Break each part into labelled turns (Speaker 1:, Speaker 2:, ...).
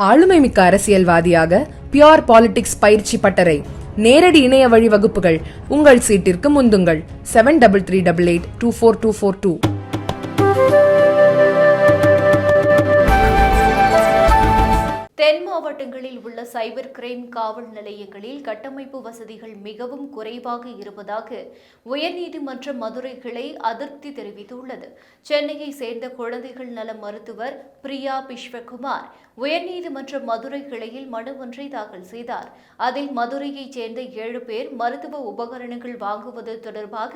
Speaker 1: ஆளுமைமிக்க அரசியல்வாதியாக pure politics பயிற்சி பட்டறை. நேரடி இணைய வழி வகுப்புகள். உங்கள் சீட்டிற்கு முந்துங்கள். Seven double three double eight two four two four two
Speaker 2: தென் மாவட்டங்களில் உள்ள சைபர் கிரைம் காவல் நிலையங்களில் கட்டமைப்பு வசதிகள் மிகவும் குறைவாக இருப்பதாக உயர்நீதிமன்ற மதுரை கிளை அதிருப்தி தெரிவித்துள்ளது. சென்னையை சேர்ந்த குழந்தைகள் நல மருத்துவர் பிரியா பிஸ்வகுமார் உயர்நீதிமன்ற மதுரை கிளையில் மனு ஒன்றை தாக்கல் செய்தார். அதில் மதுரையைச் சேர்ந்த ஏழு பேர் மருத்துவ உபகரணங்கள் வாங்குவது தொடர்பாக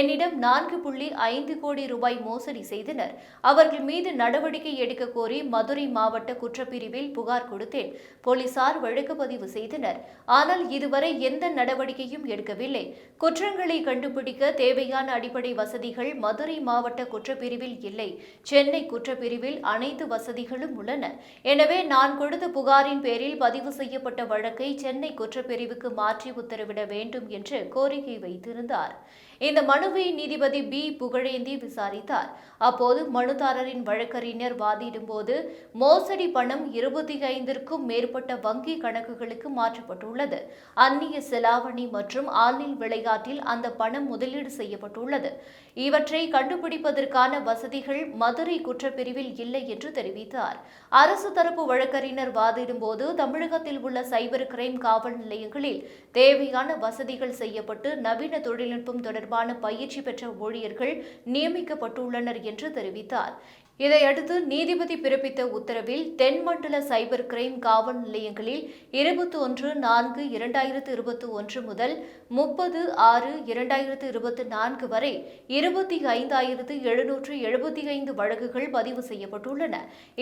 Speaker 2: என்னிடம் நான்கு புள்ளி ஐந்து கோடி ரூபாய் மோசடி செய்தனர். அவர்கள் மீது நடவடிக்கை எடுக்க கோரி மதுரை மாவட்ட குற்றப்பிரிவில் புகார் கொடுத்தேன். போலீசார் வழக்கு பதிவு செய்தனர். ஆனால் இதுவரை எந்த நடவடிக்கையும் எடுக்கவில்லை. குற்றங்களை கண்டுபிடிக்க தேவையான அடிப்படை வசதிகள் மதுரை மாவட்ட குற்றப்பிரிவில் இல்லை. சென்னை குற்றப்பிரிவில் அனைத்து வசதிகளும் உள்ளன. எனவே நான் கொடுத்த புகாரின் பேரில் பதிவு செய்யப்பட்ட வழக்கை சென்னை குற்றப்பிரிவுக்கு மாற்றி உத்தரவிட வேண்டும் என்று கோரிக்கை வைத்திருந்தார். இந்த மனுவை நீதிபதி பி. புகழேந்தி விசாரித்தார். அப்போது மனுதாரரின் வழக்கறிஞர் வாதிடும்போது மோசடி பணம் இருபத்தி ஐந்திற்கும் மேற்பட்ட வங்கி கணக்குகளுக்கு மாற்றப்பட்டுள்ளது. அந்நிய செலாவணி மற்றும் ஆன்லைன் விளையாட்டில் அந்த பணம் முதலீடு செய்யப்பட்டுள்ளது. இவற்றை கண்டுபிடிப்பதற்கான வசதிகள் மதுரை குற்றப்பிரிவில் இல்லை என்று தெரிவித்தார். அரசு தரப்பு வழக்கறிஞர் வாதிடும்போது தமிழகத்தில் உள்ள சைபர் கிரைம் காவல் நிலையங்களில் தேவையான வசதிகள் செய்யப்பட்டு நவீன தொழில்நுட்பம் தொடர்பான பயிற்சி பெற்ற ஊழியர்கள் நியமிக்கப்பட்டுள்ளனர் என்று தெரிவித்தார். இதையடுத்து நீதிபதி பிறப்பித்த உத்தரவில் தென்மண்டல சைபர் கிரைம் காவல் நிலையங்களில் இருபத்தி ஒன்று நான்கு இரண்டாயிரத்து இருபத்தி ஒன்று முதல் முப்பது ஆறு இரண்டாயிரத்து இருபத்தி நான்கு வரை இருபத்தி ஐந்தாயிரத்து எழுநூற்று எழுபத்தி ஐந்து வழக்குகள் பதிவு செய்யப்பட்டுள்ளன.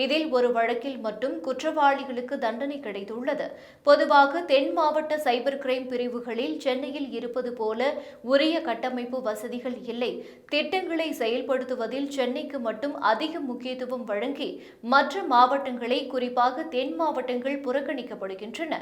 Speaker 2: இதில் ஒரு வழக்கில் மட்டும் குற்றவாளிகளுக்கு தண்டனை கிடைத்துள்ளது. பொதுவாக தென் மாவட்ட சைபர் கிரைம் பிரிவுகளில் சென்னையில் இருப்பது போல உரிய கட்டமைப்பு வசதிகள் இல்லை. திட்டங்களை செயல்படுத்துவதில் சென்னைக்கு மட்டும் அதிகம் முக்கியத்துவம் வழங்கி மற்ற மாவட்டங்களை குறிப்பாக தென் மாவட்டங்கள் புறக்கணிக்கப்படுகின்றன.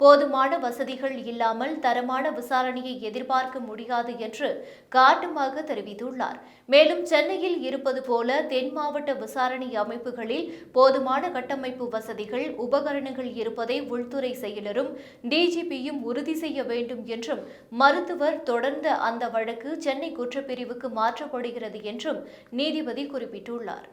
Speaker 2: போதுமான வசதிகள் இல்லாமல் தரமான விசாரணையை எதிர்பார்க்க முடியாது என்று காட்டமாக தெரிவித்துள்ளார். மேலும் சென்னையில் இருப்பது போல தென் மாவட்ட விசாரணை அமைப்புகளில் போதுமான கட்டமைப்பு வசதிகள் உபகரணங்கள் இருப்பதை உள்துறை செயலரும் டிஜிபியும் உறுதி செய்ய வேண்டும் என்றும் மருத்துவர் தொடர்ந்த அந்த வழக்கு சென்னை குற்றப்பிரிவுக்கு மாற்றப்படுகிறது என்றும் நீதிபதி குறிப்பிட்டுள்ளார்.